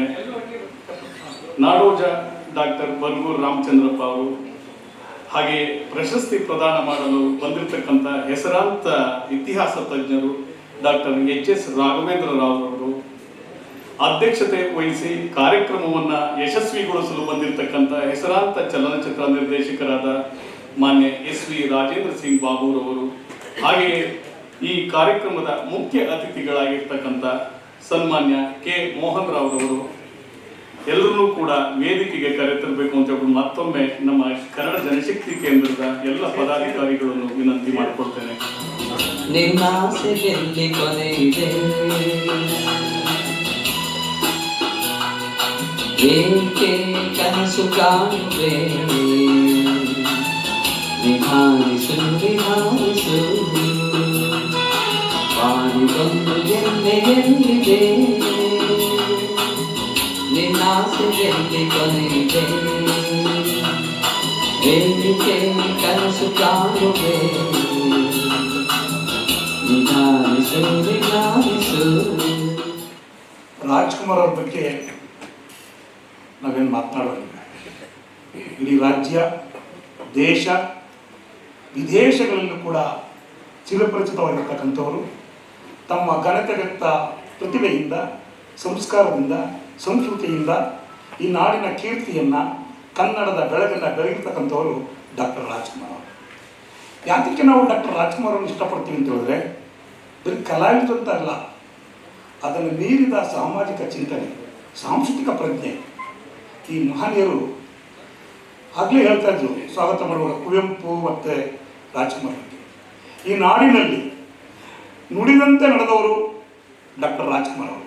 ಮಾಡಿಕೊಳ್ತೇನೆ Nadoja doctor Bargur Ramachandrappa ಅವರು ಹಾಗೆ ಪ್ರಶಸ್ತಿ ಪ್ರದಾನ ಮಾಡಲು ಬಂದಿರತಕ್ಕಂಥ ಹೆಸರಾಂತ ಇತಿಹಾಸ ತಜ್ಞರು doctor H S Raghavendra Rao ಅವರು ಅಧ್ಯಕ್ಷತೆ ವಹಿಸಿ ಕಾರ್ಯಕ್ರಮವನ್ನ ಯಶಸ್ವಿಗೊಳಿಸಲು ಬಂದಿರತಕ್ಕಂಥ ಹೆಸರಾಂತ ಚಲನಚಿತ್ರ ನಿರ್ದೇಶಕರಾದ ಮಾನ್ಯ ಎಸ್ ವಿ ರಾಜೇಂದ್ರ ಸಿಂಗ್ ಬಾಬೂರವರು ಹಾಗೆಯೇ ಈ ಕಾರ್ಯಕ್ರಮದ ಮುಖ್ಯ ಅತಿಥಿಗಳಾಗಿರ್ತಕ್ಕಂಥ ಸನ್ಮಾನ್ಯ ಕೆ. ಮೋಹನ್ ರಾವ್ ಅವರು ಎಲ್ಲರೂ ಕೂಡ ವೇದಿಕೆಗೆ ಕರೆತರಬೇಕು ಅಂತ ಹೇಳಿ ಮತ್ತೊಮ್ಮೆ ನಮ್ಮ ಕನ್ನಡ ಜನಶಕ್ತಿ ಕೇಂದ್ರದ ಎಲ್ಲ ಪದಾಧಿಕಾರಿಗಳನ್ನು ವಿನಂತಿ ಮಾಡಿಕೊಳ್ತೇನೆ. ನಿನ್ನಾಸೆಯಲ್ಲಿ ಕೊನೆ ಇದೆ? ಏಕೆ ಕನಸು ಕಾಣುವೆ? ನಿಧಾನಿಸು ಬಾಳಿಗೊಂದು ಎಣ್ಣೆಯಲ್ಲಿದೆ ನಿನ್ನಾಸೆಯಲ್ಲಿ ಕೊನೆ ಇದೆ ಏಕೆ ಕನಸು ಕಾಣುವೆ ನಿಧಾನಿಸು ನಿಧಾನಿಸು ರಾಜ್ಕುಮಾರ್ ಅವ್ರ ಬಗ್ಗೆ ನಾವೇನು ಮಾತನಾಡೋದಿಲ್ಲ ಇಡೀ ರಾಜ್ಯ ದೇಶ ವಿದೇಶಗಳಲ್ಲೂ ಕೂಡ ಚಿರಪರಿಚಿತವಾಗಿರ್ತಕ್ಕಂಥವರು ತಮ್ಮ ಘನತೆಗತ್ತ ಪ್ರತಿಭೆಯಿಂದ, ಸಂಸ್ಕಾರದಿಂದ, ಸಂಸ್ಕೃತಿಯಿಂದ ಈ ನಾಡಿನ ಕೀರ್ತಿಯನ್ನು ಕನ್ನಡದ ಬೆಳಗನ್ನು ಬೆಳಗಿರ್ತಕ್ಕಂಥವರು ಡಾಕ್ಟರ್ ರಾಜ್ಕುಮಾರ್ ಅವರು. ಯಾತಕ್ಕೆ ನಾವು ಡಾಕ್ಟರ್ ರಾಜ್ಕುಮಾರ್ ಅವ್ರನ್ನ ಇಷ್ಟಪಡ್ತೀವಿ ಅಂತ ಹೇಳಿದ್ರೆ, ಬರೀ ಕಲಾವಿದ ಅಂತ ಅಲ್ಲ, ಅದನ್ನು ಮೀರಿದ ಸಾಮಾಜಿಕ ಚಿಂತನೆ, ಸಾಂಸ್ಕೃತಿಕ ಪ್ರಜ್ಞೆ ಈ ಮಹನೀಯರು ಆಗಲೇ ಹೇಳ್ತಾ ಇದ್ರು. ಸ್ವಾಗತ ಮಾಡುವ ಕುವೆಂಪು ಮತ್ತು ರಾಜ್ಕುಮಾರ್ ಈ ನಾಡಿನಲ್ಲಿ ನುಡಿದಂತೆ ನಡೆದವರು ಡಾಕ್ಟರ್ ರಾಜ್ಕುಮಾರ್ ಅವರು.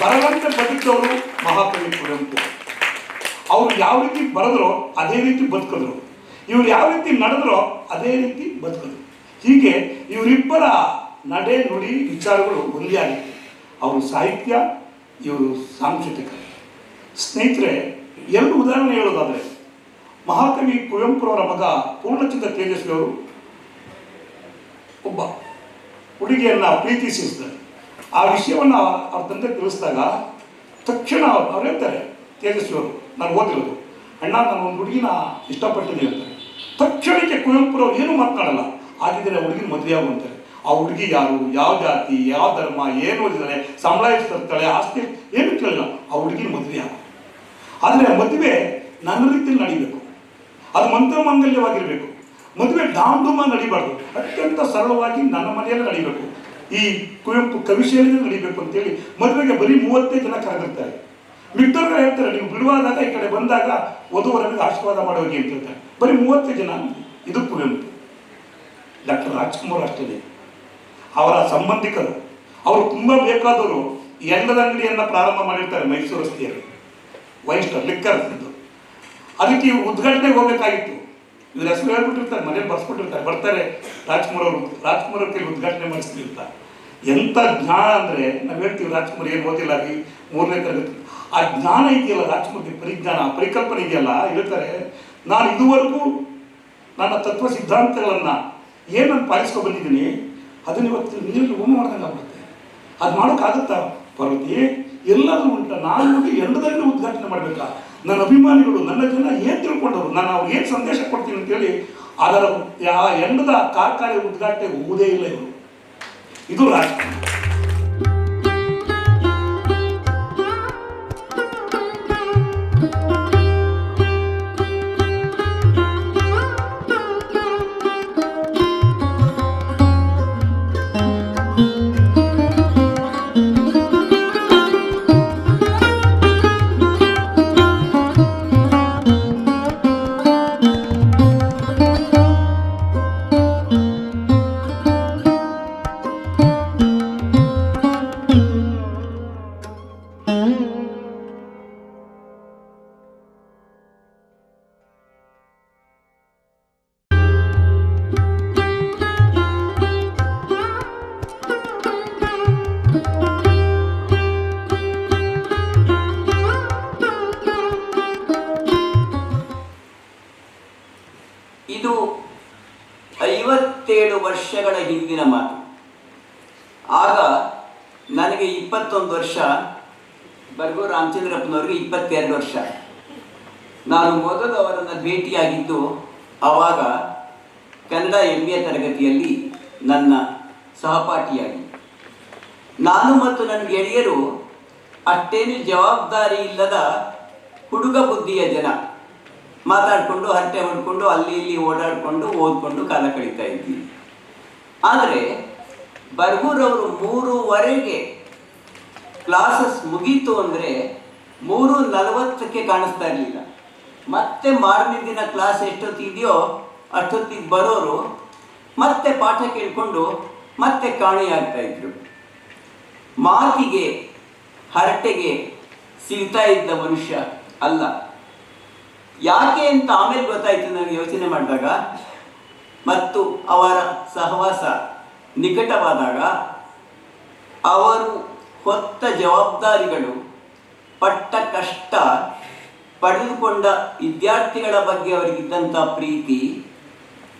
ಬರದಂತೆ ಬದುಕಿದವರು ಮಹಾಕವಿ ಕುವೆಂಪು ಅವರು. ಯಾವ ರೀತಿ ಬರೆದ್ರೋ ಅದೇ ರೀತಿ ಬದುಕಿದ್ರು. ಇವ್ರು ಯಾವ ರೀತಿ ನಡೆದ್ರೋ ಅದೇ ರೀತಿ ಬದುಕಿದ್ರು. ಹೀಗೆ ಇವರಿಬ್ಬರ ನಡೆ ನುಡಿ ವಿಚಾರಗಳು ಒಂದೇ ಆಗಿತ್ತು. ಅವರು ಸಾಹಿತ್ಯ, ಇವರು ಸಾಂಸ್ಕೃತಿಕ. ಸ್ನೇಹಿತರೆ, ಎರಡು ಉದಾಹರಣೆ ಹೇಳೋದಾದರೆ, ಮಹಾಕವಿ ಕುವೆಂಪುರವರ ಮಗ ಪೂರ್ಣಚಂದ್ರ ತೇಜಸ್ವಿ ಅವರು ಒಬ್ಬ ಹುಡುಗಿಯನ್ನ ಪ್ರೀತಿಸಿರ್ತಾರೆ. ಆ ವಿಷಯವನ್ನು ಅವ್ರ ತಂದೆ ತಿಳಿಸಿದಾಗ ತಕ್ಷಣ ಅವ್ರು ಹೇಳ್ತಾರೆ, ತೇಜಸ್ವಿ ಅವರು, ನಾನು ಓದಿರೋದು. ಅಣ್ಣ, ನಾನು ಒಂದು ಹುಡುಗಿನ ಇಷ್ಟಪಟ್ಟಿದ್ದೀನಿ ಅಂತಾರೆ. ತಕ್ಷಣಕ್ಕೆ ಕುವೆಂಪುರವ್ರು ಏನೂ ಮಾತನಾಡಲ್ಲ. ಆಗಿದ್ದರೆ ಹುಡುಗಿನ ಮದುವೆ ಅಂತಾರೆ ಆ ಹುಡುಗಿ ಯಾರು? ಯಾವ ಜಾತಿ? ಯಾವ ಧರ್ಮ? ಏನು ಓದಿದ್ದಾಳೆ? ಸಂಬಳ ಎಷ್ಟು ತರ್ತಾಳೆ? ಆಸ್ತಿ ಏನು ಕೇಳಲ್ಲ. ಆ ಹುಡುಗಿನ ಮದುವೆ ಆಗ. ಆದರೆ ಮದುವೆ ನನ್ನ ರೀತಿಯಲ್ಲಿ ನಡಿಬೇಕು. ಅದು ಮಂತ್ರಮಾಂಗಲ್ಯವಾಗಿರಬೇಕು. ಮದುವೆ ಡಾಂಡುಮ ನಡಿಬಾರ್ದು. ಅತ್ಯಂತ ಸರಳವಾಗಿ ನನ್ನ ಮನೆಯಲ್ಲಿ ನಡಿಬೇಕು. ಈ ಕುವೆಂಪು ಕವಿಶೈಲಿಯಲ್ಲಿ ನಡಿಬೇಕು ಅಂತೇಳಿ ಮದುವೆಗೆ ಬರೀ ಮೂವತ್ತೇ ಜನ ಕರೆದಿರ್ತಾರೆ. ಮಿಕ್ಕವ್ರು ಹೇಳ್ತಾರೆ, ನೀವು ಬಿಡುವಾದಾಗ ಈ ಕಡೆ ಬಂದಾಗ ವಧುವರನಿಗೆ ಆಶೀರ್ವಾದ ಮಾಡೋಗಿ ಅಂತ ಹೇಳ್ತಾರೆ. ಬರೀ ಮೂವತ್ತೇ ಜನ ಇದು ಕುವೆಂಪು. ಡಾಕ್ಟರ್ ರಾಜ್ಕುಮಾರ್ ಅಷ್ಟೇ. ಅವರ ಸಂಬಂಧಿಕರು, ಅವರು ತುಂಬ ಬೇಕಾದವರು ಎಣ್ಣದ ಅಂಗಡಿಯನ್ನು ಪ್ರಾರಂಭ ಮಾಡಿರ್ತಾರೆ ಮೈಸೂರು ರಸ್ತೆಯಲ್ಲಿ. ವೈಷ್ಣ ಲಿಕ್ಕರ್ ಅದಕ್ಕೆ ಉದ್ಘಾಟನೆಗೆ ಹೋಗಬೇಕಾಗಿತ್ತು. ಇವ್ರ ಹೆಸರು ಹೇಳ್ಬಿಟ್ಟಿರ್ತಾರೆ, ಮನೆ ಬರ್ಸ್ಬಿಟ್ಟಿರ್ತಾರೆ, ಬರ್ತಾರೆ. ರಾಜ್ಕುಮಾರ್ ಅವರು, ರಾಜ್ಕುಮಾರ್ ಅವ್ರ ಉದ್ಘಾಟನೆ ಮಾಡಿಸ್ತೀವಿ ಅಂತ. ಎಂಥ ಜ್ಞಾನ ಅಂದರೆ, ನಾವು ಹೇಳ್ತೀವಿ ರಾಜ್ಕುಮಾರ್ ಏನು ಓದಿಲ್ಲ, ಈ ಮೂರನೇ ತರಗತಿ. ಆ ಜ್ಞಾನ ಇದೆಯಲ್ಲ ರಾಜ್ಕುಮಾರ್ಗೆ, ಪರಿಜ್ಞಾನ, ಪರಿಕಲ್ಪನೆ ಇದೆಯಲ್ಲ, ಹೇಳ್ತಾರೆ, ನಾನು ಇದುವರೆಗೂ ನನ್ನ ತತ್ವ ಸಿದ್ಧಾಂತಗಳನ್ನು ಏನು ನಾನು ಬಂದಿದ್ದೀನಿ, ಅದನ್ನ ಇವತ್ತು ನೀರಲ್ಲಿ ಹೋಮ ಮಾಡ್ದಂಗೆ ಆಗ್ಬಿಡುತ್ತೆ. ಅದು ಮಾಡೋಕ್ಕಾಗುತ್ತಾ? ಪಾರ್ವತಿ, ಎಲ್ಲಾದ್ರೂ ಉಂಟ. ನಾನು ಎಂಡದಲ್ಲಿ ಉದ್ಘಾಟನೆ ಮಾಡಬೇಕಾ? ನನ್ನ ಅಭಿಮಾನಿಗಳು, ನನ್ನ ಜನ ಏನು ತಿಳ್ಕೊಂಡವರು ನಾನು ಅವ್ರಿಗೆ ಏನು ಸಂದೇಶ ಕೊಡ್ತೀನಿ ಅಂತೇಳಿ ಅದರ, ಆ ಎಂಡದ ಕಾರ್ಖಾನೆ ಉದ್ಘಾಟನೆ ಹೋಗುವುದೇ ಇಲ್ಲ ಇವರು. ಇದು ರಾಜಕಾರಣ. ಹಿಂದಿನ ಮಾತು. ಆಗ ನನಗೆ ಇಪ್ಪತ್ತೊಂದು ವರ್ಷ, ಬರ್ಗೋ ರಾಮಚಂದ್ರಪ್ಪನವ್ರಿಗೆ ಇಪ್ಪತ್ತೆರಡು ವರ್ಷ. ನಾನು ಮೊದಲು ಅವರನ್ನು ಭೇಟಿಯಾಗಿದ್ದು ಆವಾಗ ಕನ್ನಡ ಎಂ ಎ ತರಗತಿಯಲ್ಲಿ ನನ್ನ ಸಹಪಾಠಿಯಾಗಿ. ನಾನು ಮತ್ತು ನನ್ನ ಗೆಳೆಯರು ಅಷ್ಟೇನು ಜವಾಬ್ದಾರಿ ಇಲ್ಲದ ಹುಡುಗ ಬುದ್ಧಿಯ ಜನ. ಮಾತಾಡಿಕೊಂಡು, ಹರಟೆ ಹೊಡ್ಕೊಂಡು, ಅಲ್ಲಿ ಇಲ್ಲಿ ಓಡಾಡಿಕೊಂಡು, ಓದ್ಕೊಂಡು ಕಾಲ ಕಳೀತಾ ಇದ್ವಿ. ಆದರೆ ಬರ್ಗೂರವರು ಮೂರುವರೆಗೆ ಕ್ಲಾಸಸ್ ಮುಗೀತು ಅಂದರೆ ಮೂರು ನಲವತ್ತಕ್ಕೆ ಕಾಣಿಸ್ತಾ ಇರಲಿಲ್ಲ. ಮತ್ತೆ ಮಾರನೇ ದಿನ ಕ್ಲಾಸ್ ಎಷ್ಟೊತ್ತಿದೆಯೋ ಅಷ್ಟೊತ್ತಿಗೆ ಬರೋರು ಮತ್ತೆ ಪಾಠ ಕೇಳಿಕೊಂಡು ಮತ್ತೆ ಕಾಣೆಯಾಗ್ತಾ ಇದ್ರು. ಮಾತಿಗೆ, ಹರಟೆಗೆ ಸಿಗ್ತಾ ಇದ್ದ ಮನುಷ್ಯ ಅಲ್ಲ. ಯಾಕೆ ಅಂತ ಆಮೇಲೆ ಗೊತ್ತಾಯ್ತು ನನಗೆ ಯೋಚನೆ ಮಾಡಿದಾಗ ಮತ್ತು ಅವರ ಸಹವಾಸ ನಿಕಟವಾದಾಗ ಅವರು ಹೊತ್ತ ಜವಾಬ್ದಾರಿಗಳು, ಪಟ್ಟ ಕಷ್ಟ ಪಡೆದುಕೊಂಡ ವಿದ್ಯಾರ್ಥಿಗಳ ಬಗ್ಗೆ ಅವರಿಗಿದ್ದಂಥ ಪ್ರೀತಿ,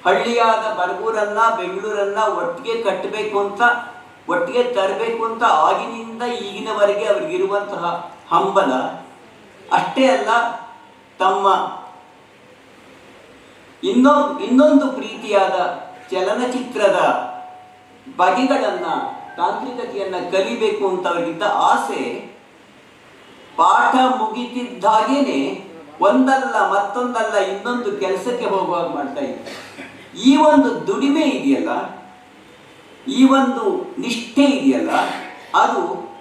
ಹಳ್ಳಿಯಾದ ಬರಗೂರನ್ನ, ಬೆಂಗಳೂರನ್ನ ಒಟ್ಟಿಗೆ ಕಟ್ಟಬೇಕು ಅಂತ, ಒಟ್ಟಿಗೆ ತರಬೇಕು ಅಂತ ಆಗಿನಿಂದ ಈಗಿನವರೆಗೆ ಅವರಿಗಿರುವಂತಹ ಹಂಬಲ ಅಷ್ಟೇ ಅಲ್ಲ, ತಮ್ಮ ಇನ್ನೊ ಇನ್ನೊಂದು ಪ್ರೀತಿಯಾದ ಚಲನಚಿತ್ರದ ಬಗೆಗಳನ್ನ, ತಾಂತ್ರಿಕತೆಯನ್ನ ಕಲಿಬೇಕು ಅಂತ ಅವರಿಗಿದ್ದ ಆಸೆ, ಪಾಠ ಮುಗಿತಿದ್ದಾಗೇನೆ ಒಂದಲ್ಲ ಮತ್ತೊಂದಲ್ಲ ಇನ್ನೊಂದು ಕೆಲಸಕ್ಕೆ ಹೋಗುವಾಗ ಮಾಡ್ತಾ ಇದ್ದ. ಈ ಒಂದು ದುಡಿಮೆ ಇದೆಯಲ್ಲ? ಈ ಒಂದು ನಿಷ್ಠೆ ಇದೆಯಲ್ಲ? ಅದು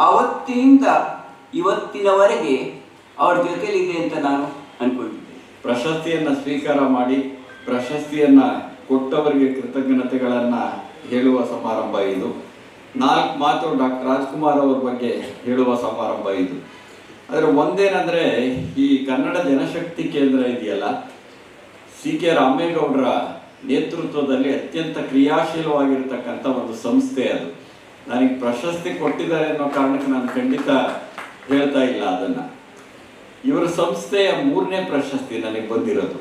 ಅವತ್ತಿನಿಂದ ಇವತ್ತಿನವರೆಗೆ ಅವ್ರ ಜೊತೆಲಿದೆ ಅಂತ ನಾನು ಅನ್ಕೊಂಡಿದ್ದೆ ಪ್ರಶಸ್ತಿಯನ್ನ ಸ್ವೀಕಾರ ಮಾಡಿ ಪ್ರಶಸ್ತಿಯನ್ನು ಕೊಟ್ಟವರಿಗೆ ಕೃತಜ್ಞತೆಗಳನ್ನು ಹೇಳುವ ಸಮಾರಂಭ ಇದು. ನಾಲ್ಕು ಮಾತು ಡಾಕ್ಟರ್ ರಾಜ್ಕುಮಾರ್ ಅವರ ಬಗ್ಗೆ ಹೇಳುವ ಸಮಾರಂಭ ಇದು. ಆದರೆ ಒಂದೇನಂದ್ರೆ ಈ ಕನ್ನಡ ಜನಶಕ್ತಿ ಕೇಂದ್ರ ಇದೆಯಲ್ಲ, ಸಿ ಕೆ ರಾಮೇಗೌಡರ ನೇತೃತ್ವದಲ್ಲಿ ಅತ್ಯಂತ ಕ್ರಿಯಾಶೀಲವಾಗಿರ್ತಕ್ಕಂಥ ಒಂದು ಸಂಸ್ಥೆ ಅದು. ನನಗೆ ಪ್ರಶಸ್ತಿ ಕೊಟ್ಟಿದ್ದಾರೆ ಅನ್ನೋ ಕಾರಣಕ್ಕೆ ನಾನು ಖಂಡಿತ ಹೇಳ್ತಾ ಇಲ್ಲ ಅದನ್ನ. ಇವರ ಸಂಸ್ಥೆಯ ಮೂರನೇ ಪ್ರಶಸ್ತಿ ನನಗೆ ಬಂದಿರೋದು.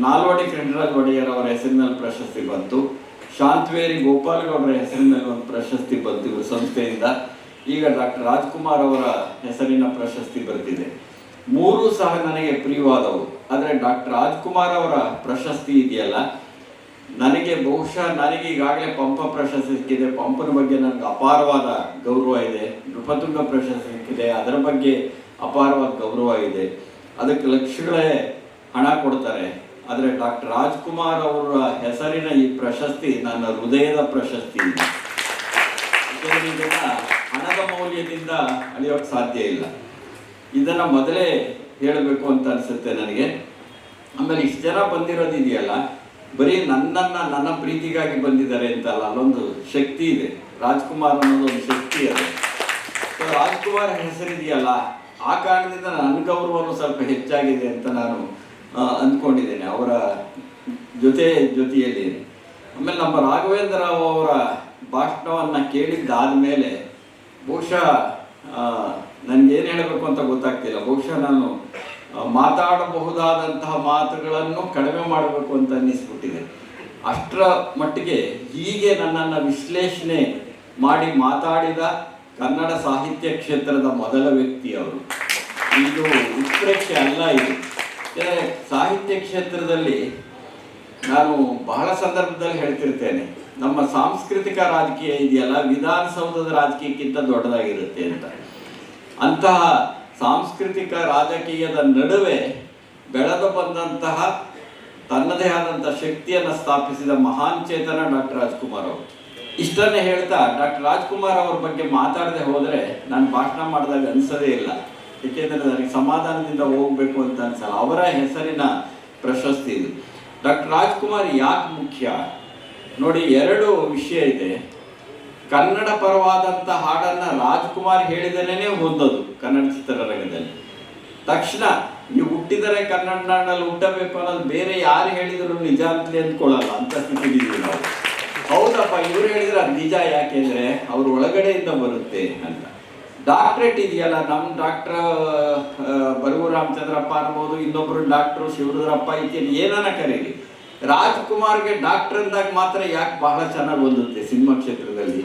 ನಾಲ್ವಡಿ ಕೃಷ್ಣರಾಜ್ ಒಡೆಯರ್ ಅವರ ಹೆಸರಿನಲ್ಲಿ ಪ್ರಶಸ್ತಿ ಬಂತು. ಶಾಂತವೇರಿ ಗೋಪಾಲಗೌಡರ ಹೆಸರಿನಲ್ಲಿ ಒಂದು ಪ್ರಶಸ್ತಿ ಬಂತು ಇವ್ರ ಸಂಸ್ಥೆಯಿಂದ. ಈಗ ಡಾಕ್ಟರ್ ರಾಜ್ಕುಮಾರ್ ಅವರ ಹೆಸರಿನ ಪ್ರಶಸ್ತಿ ಬರ್ತಿದೆ. ಮೂರು ಸಹ ನನಗೆ ಪ್ರಿಯವಾದವು. ಆದರೆ ಡಾಕ್ಟರ್ ರಾಜ್ಕುಮಾರ್ ಅವರ ಪ್ರಶಸ್ತಿ ಇದೆಯಲ್ಲ? ನನಗೆ ಬಹುಶಃ ನನಗೆ ಈಗಾಗಲೇ ಪಂಪ ಪ್ರಶಸ್ತಿ ಸಿಕ್ಕಿದೆ. ಪಂಪನ ಬಗ್ಗೆ ನನಗೆ ಅಪಾರವಾದ ಗೌರವ ಇದೆ. ನೃಪತುಂಗ ಪ್ರಶಸ್ತಿ ಸಿಕ್ಕಿದೆ. ಅದರ ಬಗ್ಗೆ ಅಪಾರವಾದ ಗೌರವ ಇದೆ. ಅದಕ್ಕೆ ಲಕ್ಷಗಳೇ ಹಣ ಕೊಡ್ತಾರೆ. ಆದರೆ ಡಾಕ್ಟರ್ ರಾಜ್ಕುಮಾರ್ ಅವರ ಹೆಸರಿನ ಈ ಪ್ರಶಸ್ತಿ ನನ್ನ ಹೃದಯದ ಪ್ರಶಸ್ತಿ. ಹಣದ ಮೌಲ್ಯದಿಂದ ಅಳಿಯೋಕ್ಕೆ ಸಾಧ್ಯ ಇಲ್ಲ. ಇದನ್ನ ಮೊದಲೇ ಹೇಳಬೇಕು ಅಂತ ಅನಿಸುತ್ತೆ ನನಗೆ. ಆಮೇಲೆ ಇಷ್ಟು ಜನ ಬಂದಿರೋದಿದೆಯಲ್ಲ ಬರೀ ನನ್ನನ್ನು ನನ್ನ ಪ್ರೀತಿಗಾಗಿ ಬಂದಿದ್ದಾರೆ ಅಂತಲ್ಲ, ಅಲ್ಲೊಂದು ಶಕ್ತಿ ಇದೆ. ರಾಜ್ಕುಮಾರ್ ಅನ್ನೋದು ಒಂದು ಶಕ್ತಿ ಅದು. ರಾಜ್ಕುಮಾರ್ ಹೆಸರಿದೆಯಲ್ಲ ಆ ಕಾರಣದಿಂದ ನನ್ನ ಗೌರವನು ಸ್ವಲ್ಪ ಹೆಚ್ಚಾಗಿದೆ ಅಂತ ನಾನು ಅಂದ್ಕೊಂಡಿದ್ದೇನೆ. ಅವರ ಜೊತೆ ಜೊತೆಯಲ್ಲಿ ಆಮೇಲೆ ನಮ್ಮ ರಾಘವೇಂದ್ರ ರಾವ್ ಅವರ ಭಾಷಣವನ್ನು ಕೇಳಿದ್ದಾದ ಮೇಲೆ ಬಹುಶಃ ನನಗೇನು ಹೇಳಬೇಕು ಅಂತ ಗೊತ್ತಾಗ್ತಿಲ್ಲ. ಬಹುಶಃ ನಾನು ಮಾತಾಡಬಹುದಾದಂತಹ ಮಾತುಗಳನ್ನು ಕಡಿಮೆ ಮಾಡಬೇಕು ಅಂತ ಅನ್ನಿಸ್ಬಿಟ್ಟಿದೆ. ಅಷ್ಟರ ಮಟ್ಟಿಗೆ ಹೀಗೆ ನನ್ನನ್ನು ವಿಶ್ಲೇಷಣೆ ಮಾಡಿ ಮಾತಾಡಿದ ಕನ್ನಡ ಸಾಹಿತ್ಯ ಕ್ಷೇತ್ರದ ಮೊದಲ ವ್ಯಕ್ತಿ ಅವರು. ಇದು ಉತ್ಪ್ರೇಕ್ಷೆ ಅಲ್ಲ ಇದು. ಸಾಹಿತ್ಯ ಕ್ಷೇತ್ರದಲ್ಲಿ ನಾನು ಬಹಳ ಸಂದರ್ಭದಲ್ಲಿ ಹೇಳ್ತಿರ್ತೇನೆ. ನಮ್ಮ ಸಾಂಸ್ಕೃತಿಕ ರಾಜಕೀಯ ಇದೆಯಲ್ಲ, ವಿಧಾನಸೌಧದ ರಾಜಕೀಯಕ್ಕಿಂತ ದೊಡ್ಡದಾಗಿರುತ್ತೆ ಅಂತ. ಅಂತಹ ಸಾಂಸ್ಕೃತಿಕ ರಾಜಕೀಯದ ನಡುವೆ ಬೆಳೆದು ಬಂದಂತಹ ತನ್ನದೇ ಆದಂತಹ ಶಕ್ತಿಯನ್ನು ಸ್ಥಾಪಿಸಿದ ಮಹಾನ್ ಚೇತನ ಡಾಕ್ಟರ್ ರಾಜ್ಕುಮಾರ್ ಅವರು. ಇಷ್ಟನ್ನೇ ಹೇಳ್ತಾ ಡಾಕ್ಟರ್ ರಾಜ್ಕುಮಾರ್ ಅವ್ರ ಬಗ್ಗೆ ಮಾತಾಡದೆ ಹೋದರೆ ನಾನು ಭಾಷಣ ಮಾಡಿದಾಗ ಅನ್ಸೋದೇ ಇಲ್ಲ. ಏಕೆಂದರೆ ನನಗೆ ಸಮಾಧಾನದಿಂದ ಹೋಗ್ಬೇಕು ಅಂತ ಅನ್ಸಲ್ಲ. ಅವರ ಹೆಸರಿನ ಪ್ರಶಸ್ತಿ ಇದು. ಡಾಕ್ಟರ್ ರಾಜ್ಕುಮಾರ್ ಯಾಕೆ ಮುಖ್ಯ? ನೋಡಿ, ಎರಡು ವಿಷಯ ಇದೆ. ಕನ್ನಡ ಪರವಾದಂಥ ಹಾಡನ್ನ ರಾಜ್ಕುಮಾರ್ ಹೇಳಿದನೇ ಹೊಂದೋದು ಕನ್ನಡ ಚಿತ್ರರಂಗದಲ್ಲಿ. ತಕ್ಷಣ, ನೀವು ಹುಟ್ಟಿದರೆ ಕನ್ನಡ ನಾಡಲ್ಲಿ ಹುಟ್ಟಬೇಕು ಅನ್ನೋದು ಬೇರೆ ಯಾರು ಹೇಳಿದರೂ ನಿಜ ಅಂತಲೇ ಅಂದ್ಕೊಳ್ಳಲ್ಲ. ಅಂತ ಸ್ಥಿತಿಲಿದ್ದೀವಿ ನಾವು. ಹೌದಪ್ಪ, ಇವ್ರು ಹೇಳಿದ್ರೆ ಅದು ನಿಜ ಯಾಕೆಂದ್ರೆ ಅವ್ರ ಒಳಗಡೆಯಿಂದ ಬರುತ್ತೆ ಅಂತ. ಡಾಕ್ಟ್ರೇಟ್ ಇದೆಯಲ್ಲ ನಮ್ಮ ಡಾಕ್ಟರ್ ಬರಗೂರು ರಾಮಚಂದ್ರಪ್ಪ ಅನ್ಬೋದು, ಇನ್ನೊಬ್ರು ಡಾಕ್ಟ್ರು ಶಿವರುದ್ರಪ್ಪ ಇತ್ಯಾದಿ ಏನಾನ ಕರೀರಿ. ರಾಜ್ಕುಮಾರ್ಗೆ ಡಾಕ್ಟರ್ ಅಂದಾಗ ಮಾತ್ರ ಯಾಕೆ ಬಹಳ ಚೆನ್ನಾಗಿ ಹೊಂದುತ್ತೆ ಸಿನಿಮಾ ಕ್ಷೇತ್ರದಲ್ಲಿ?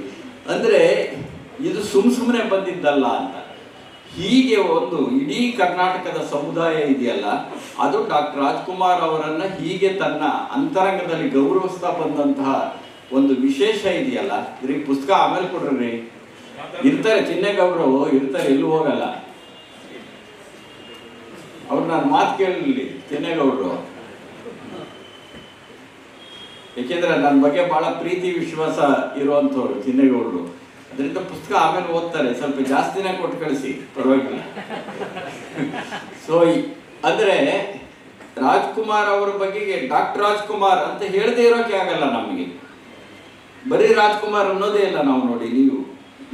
ಅಂದ್ರೆ ಇದು ಸುಮ್ ಸುಮ್ಮನೆ ಬಂದಿದ್ದಲ್ಲ ಅಂತ. ಹೀಗೆ ಒಂದು ಇಡೀ ಕರ್ನಾಟಕದ ಸಮುದಾಯ ಇದೆಯಲ್ಲ, ಅದು ಡಾಕ್ಟರ್ ರಾಜ್ಕುಮಾರ್ ಅವರನ್ನ ಹೀಗೆ ತನ್ನ ಅಂತರಂಗದಲ್ಲಿ ಗೌರವಿಸ್ತಾ ಬಂದಂತಹ ಒಂದು ವಿಶೇಷ ಇದೆಯಲ್ಲ? ಇದ್ರಿಗೆ ಪುಸ್ತಕ ಆಮೇಲೆ ಕೊಡ್ರಿ. ಇರ್ತಾರೆ ಚಿನ್ನೇಗೌಡರು ಇರ್ತಾರೆ, ಎಲ್ಲೂ ಹೋಗಲ್ಲ. ಅವ್ರು ನಾನು ಮಾತು ಕೇಳಲಿ ಚಿನ್ನೇಗೌಡರು ಯಾಕೆಂದ್ರೆ ನನ್ನ ಬಗ್ಗೆ ಬಹಳ ಪ್ರೀತಿ, ವಿಶ್ವಾಸ ಇರುವಂಥವ್ರು ಚಿನ್ನೇಗೌಡರು ಅದರಿಂದ ಪುಸ್ತಕ ಆಮೇಲೆ ಓದ್ತಾರೆ, ಸ್ವಲ್ಪ ಜಾಸ್ತಿನೇ ಕೊಟ್ಟು ಕಳಿಸಿ, ಪರವಾಗಿಲ್ಲ. ಸೊ ಅಂದ್ರೆ ರಾಜ್ಕುಮಾರ್ ಅವರ ಬಗ್ಗೆ ಡಾಕ್ಟರ್ ರಾಜ್ಕುಮಾರ್ ಅಂತ ಹೇಳದೇ ಇರೋಕೆ ಆಗಲ್ಲ ನಮಗೆ. ಬರೀ ರಾಜ್ಕುಮಾರ್ ಅನ್ನೋದೇ ಇಲ್ಲ ನಾವು ನೋಡಿ, ನೀವು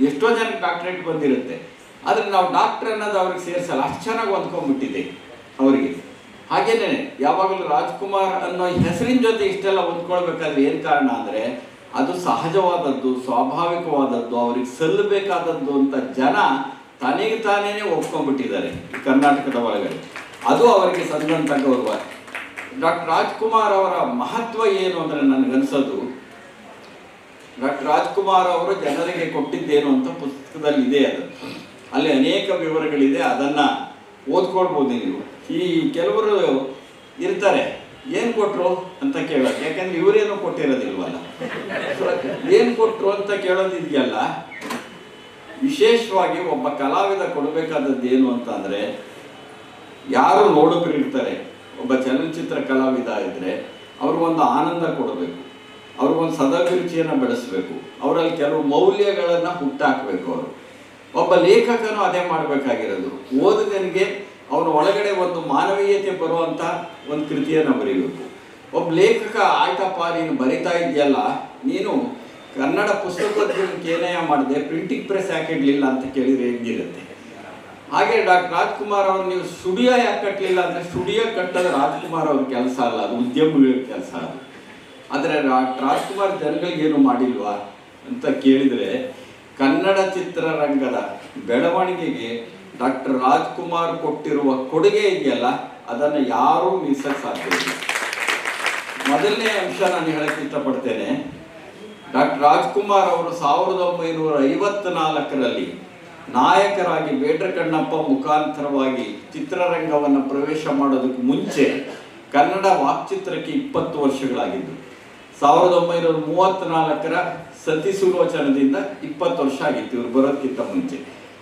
ಎಷ್ಟೋ ಜನ ಡಾಕ್ಟ್ರೇಟ್ ಬಂದಿರುತ್ತೆ. ಆದ್ರೆ ನಾವು ಡಾಕ್ಟರ್ ಅನ್ನೋದು ಅವ್ರಿಗೆ ಸೇರಿಸಲ್ಲ, ಅಷ್ಟು ಚೆನ್ನಾಗಿ ಹೊಂದ್ಕೊಂಡ್ಬಿಟ್ಟಿದೆ ಅವರಿಗೆ. ಹಾಗೇನೆ, ಯಾವಾಗಲೂ ರಾಜ್ಕುಮಾರ್ ಅನ್ನೋ ಹೆಸರಿನ ಜೊತೆ ಇಷ್ಟೆಲ್ಲ ಹೊಂದ್ಕೊಳ್ಬೇಕಾದ್ರೆ ಏನು ಕಾರಣ ಅಂದ್ರೆ, ಅದು ಸಹಜವಾದದ್ದು, ಸ್ವಾಭಾವಿಕವಾದದ್ದು, ಅವ್ರಿಗೆ ಸಲ್ಲಬೇಕಾದದ್ದು ಅಂತ ಜನ ತನಗೆ ತಾನೇನೆ ಒಪ್ಕೊಂಡ್ಬಿಟ್ಟಿದ್ದಾರೆ ಕರ್ನಾಟಕದ ಒಳಗಡೆ. ಅದು ಅವರಿಗೆ ಸಂದಂತ ಗೌರವ. ಡಾಕ್ಟರ್ ರಾಜ್ಕುಮಾರ್ ಅವರ ಮಹತ್ವ ಏನು ಅಂದ್ರೆ ನನಗನ್ಸೋದು ಡಾಕ್ಟರ್ ರಾಜ್ಕುಮಾರ್ ಅವರು ಜನರಿಗೆ ಕೊಟ್ಟಿದ್ದೇನು ಅಂತ ಪುಸ್ತಕದಲ್ಲಿ ಇದೆ ಅದು. ಅಲ್ಲಿ ಅನೇಕ ವಿವರಗಳಿದೆ, ಅದನ್ನು ಓದ್ಕೊಳ್ಬೋದು ನೀವು. ಈ ಕೆಲವರು ಇರ್ತಾರೆ, ಏನು ಕೊಟ್ಟರು ಅಂತ ಕೇಳೋದು ಯಾಕಂದ್ರೆ ಇವರೇನು ಕೊಟ್ಟಿರೋದಿಲ್ವಲ್ಲ. ಏನು ಕೊಟ್ಟರು ಅಂತ ಕೇಳೋದಿದೆಯಲ್ಲ. ವಿಶೇಷವಾಗಿ ಒಬ್ಬ ಕಲಾವಿದ ಕೊಡಬೇಕಾದದ್ದು ಏನು ಅಂತ ಅಂದರೆ ಯಾರು ನೋಡೋಕರಿರ್ತಾರೆ ಒಬ್ಬ ಚಲನಚಿತ್ರ ಕಲಾವಿದ ಇದ್ದರೆ ಅವ್ರಿಗೊಂದು ಆನಂದ ಕೊಡಬೇಕು. ಅವ್ರಿಗೊಂದು ಸದಾಭಿರುಚಿಯನ್ನು ಬೆಳೆಸಬೇಕು. ಅವರಲ್ಲಿ ಕೆಲವು ಮೌಲ್ಯಗಳನ್ನು ಹುಟ್ಟಾಕಬೇಕು ಅವರು. ಒಬ್ಬ ಲೇಖಕನು ಅದೇ ಮಾಡಬೇಕಾಗಿರೋದು. ಓದುಗನಿಗೆ ಅವನ ಒಳಗಡೆ ಒಂದು ಮಾನವೀಯತೆ ಬರುವಂಥ ಒಂದು ಕೃತಿಯನ್ನು ಬರೀಬೇಕು. ಒಬ್ಬ ಲೇಖಕ, ಆಯ್ತಪ್ಪ, ನೀನು ಬರಿತಾ ಇದೆಯಲ್ಲ ನೀನು ಕನ್ನಡ ಪುಸ್ತಕಕ್ಕೆ ಏನೇ ಮಾಡಿದೆ, ಪ್ರಿಂಟಿಂಗ್ ಪ್ರೆಸ್ ಯಾಕೆ ಇಡಲಿಲ್ಲ ಅಂತ ಕೇಳಿದರೆ ಹೆಂಗಿರುತ್ತೆ? ಹಾಗೆ ಡಾಕ್ಟರ್ ರಾಜ್ಕುಮಾರ್ ಅವ್ರು, ನೀವು ಸ್ಟುಡಿಯೋ ಯಾಕೆ ಕಟ್ಟಲಿಲ್ಲ ಅಂದರೆ ಸ್ಟುಡಿಯೋ ಕಟ್ಟದ ರಾಜ್ಕುಮಾರ್ ಅವ್ರ ಕೆಲಸ ಅಲ್ಲ, ಅದು ಉದ್ಯಮಿಗಳ ಕೆಲಸ ಅದು. ಆದರೆ ರಾಜ್ಕುಮಾರ್ ಜನಗಳಿಗೆ ಏನು ಮಾಡಿಲ್ವಾ ಅಂತ ಕೇಳಿದರೆ ಕನ್ನಡ ಚಿತ್ರರಂಗದ ಬೆಳವಣಿಗೆಗೆ ಡಾಕ್ಟರ್ ರಾಜ್ಕುಮಾರ್ ಕೊಟ್ಟಿರುವ ಕೊಡುಗೆ ಇದೆಯಲ್ಲ, ಅದನ್ನು ಯಾರೂ ಮೀಸಕ್ಕೆ ಸಾಧ್ಯ ಇಲ್ಲ. ಮೊದಲನೇ ಅಂಶ ನಾನು ಹೇಳಕ್ಕೆ ಇಷ್ಟಪಡ್ತೇನೆ, ಡಾಕ್ಟರ್ ರಾಜ್ಕುಮಾರ್ ಅವರು ಸಾವಿರದ ಒಂಬೈನೂರ ಐವತ್ನಾಲ್ಕರಲ್ಲಿ ನಾಯಕರಾಗಿ ಬೇಟ್ರ ಕಣ್ಣಪ್ಪ ಮುಖಾಂತರವಾಗಿ ಚಿತ್ರರಂಗವನ್ನು ಪ್ರವೇಶ ಮಾಡೋದಕ್ಕೆ ಮುಂಚೆ ಕನ್ನಡ ವಾಕ್ಚಿತ್ರಕ್ಕೆ ಇಪ್ಪತ್ತು ವರ್ಷಗಳಾಗಿದ್ದು. ಸಾವಿರದ ಒಂಬೈನೂರ ಮೂವತ್ತ್ನಾಲ್ಕರ ಸತಿ ಸುಲೋಚನದಿಂದ ಇಪ್ಪತ್ತು ವರ್ಷ ಆಗಿತ್ತು. ಇವರು ಬರೋದಕ್ಕಿಂತ ಮುಂಚೆ.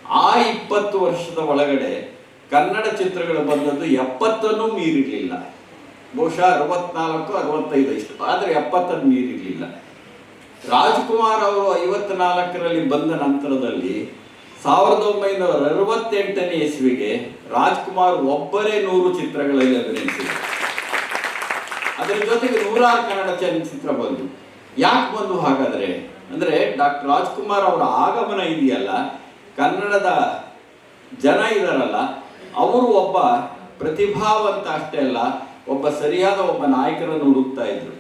ಆ ಇಪ್ಪತ್ತು ವರ್ಷದ ಒಳಗಡೆ ಕನ್ನಡ ಚಿತ್ರಗಳು ಬಂದದ್ದು ಎಪ್ಪತ್ತನ್ನು ಮೀರಿರಲಿಲ್ಲ. ಬಹುಶಃ ಅರವತ್ನಾಲ್ಕು, ಅರವತ್ತೈದು ಇಷ್ಟು. ಆದರೆ ಎಪ್ಪತ್ತನ್ನು ಮೀರಿರಲಿಲ್ಲ. ರಾಜ್ಕುಮಾರ್ ಅವರು ಐವತ್ನಾಲ್ಕರಲ್ಲಿ ಬಂದ ನಂತರದಲ್ಲಿ ಸಾವಿರದ ಒಂಬೈನೂರ ಅರವತ್ತೆಂಟನೇ ಇಸ್ವಿಗೆ ರಾಜ್ಕುಮಾರ್ ಒಬ್ಬರೇ ನೂರು ಚಿತ್ರಗಳಲ್ಲಿ ಅಭಿನಯಿಸಿದರು. ಅದರ ಜೊತೆಗೆ ನೂರಾರು ಕನ್ನಡ ಚಲನಚಿತ್ರ ಬಂದು. ಯಾಕೆ ಬಂದು ಹಾಗಾದರೆ? ಅಂದ್ರೆ ಡಾಕ್ಟರ್ ರಾಜ್ಕುಮಾರ್ ಅವರ ಆಗಮನ ಇದೆಯಲ್ಲ, ಕನ್ನಡದ ಜನ ಇದಾರಲ್ಲ, ಅವರು ಒಬ್ಬ ಪ್ರತಿಭಾವಂತ ಅಷ್ಟೇ ಅಲ್ಲ, ಒಬ್ಬ ಸರಿಯಾದ ಒಬ್ಬ ನಾಯಕರನ್ನು ಹುಡುಕ್ತಾ ಇದ್ರು.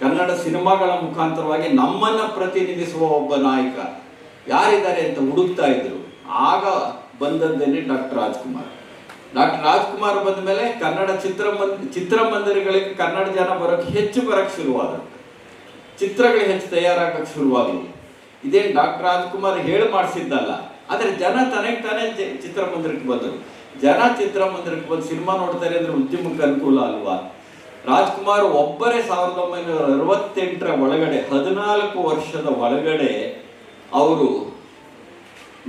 ಕನ್ನಡ ಸಿನಿಮಾಗಳ ಮುಖಾಂತರವಾಗಿ ನಮ್ಮನ್ನ ಪ್ರತಿನಿಧಿಸುವ ಒಬ್ಬ ನಾಯಕ ಯಾರಿದ್ದಾರೆ ಅಂತ ಹುಡುಕ್ತಾ ಇದ್ರು. ಆಗ ಬಂದದ್ದೇನೆ ಡಾಕ್ಟರ್ ರಾಜ್ಕುಮಾರ್. ಡಾಕ್ಟರ್ ರಾಜ್ಕುಮಾರ್ ಬಂದ ಮೇಲೆ ಕನ್ನಡ ಚಿತ್ರಮಂದ್ ಚಿತ್ರಮಂದಿರಗಳಿಗೆ ಕನ್ನಡ ಜನ ಬರೋಕ್ಕೆ ಹೆಚ್ಚು ಬರಕ್ಕೆ ಶುರುವಾದರು. ಚಿತ್ರಗಳು ಹೆಚ್ಚು ತಯಾರಾಗಕ್ಕೆ ಶುರುವಾದವು ಇದೇನು ಡಾಕ್ಟರ್ ರಾಜ್ಕುಮಾರ್ ಹೇಳಿ ಮಾಡಿಸಿದ್ದಲ್ಲ, ಆದರೆ ಜನ ತನಗೆ ತಾನೇ ಚಿತ್ರಮಂದಿರಕ್ಕೆ ಬಂದರು. ಜನ ಚಿತ್ರಮಂದಿರಕ್ಕೆ ಬಂದು ಸಿನಿಮಾ ನೋಡ್ತಾರೆ ಅಂದ್ರೆ ಉದ್ಯಮಕ್ಕೆ ಅನುಕೂಲ ಅಲ್ವಾ? ರಾಜ್ಕುಮಾರ್ ಒಬ್ಬರೇ ಸಾವಿರದ ಒಂಬೈನೂರ ಅರವತ್ತೆಂಟರ ಒಳಗಡೆ, ಹದಿನಾಲ್ಕು ವರ್ಷದ ಒಳಗಡೆ ಅವರು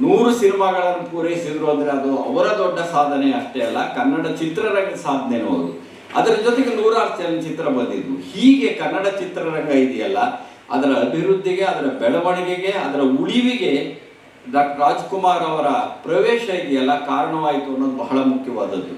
ನೂರು ಸಿನಿಮಾಗಳನ್ನು ಪೂರೈಸಿದ್ರು ಅಂದ್ರೆ ಅದು ಅವರ ದೊಡ್ಡ ಸಾಧನೆ ಅಷ್ಟೇ ಅಲ್ಲ, ಕನ್ನಡ ಚಿತ್ರರಂಗದ ಸಾಧನೆನೂ ಅದು ಅದರ ಜೊತೆಗೆ ನೂರಾರು ಚಲನಚಿತ್ರ ಬಂದಿದ್ವು. ಹೀಗೆ ಕನ್ನಡ ಚಿತ್ರರಂಗ ಇದೆಯಲ್ಲ, ಅದರ ಅಭಿವೃದ್ಧಿಗೆ, ಅದರ ಬೆಳವಣಿಗೆಗೆ, ಅದರ ಉಳಿವಿಗೆ ಡಾಕ್ಟರ್ ರಾಜ್ಕುಮಾರ್ ಅವರ ಪ್ರವೇಶ ಇದೆಯಲ್ಲ, ಕಾರಣವಾಯಿತು ಅನ್ನೋದು ಬಹಳ ಮುಖ್ಯವಾದದ್ದು.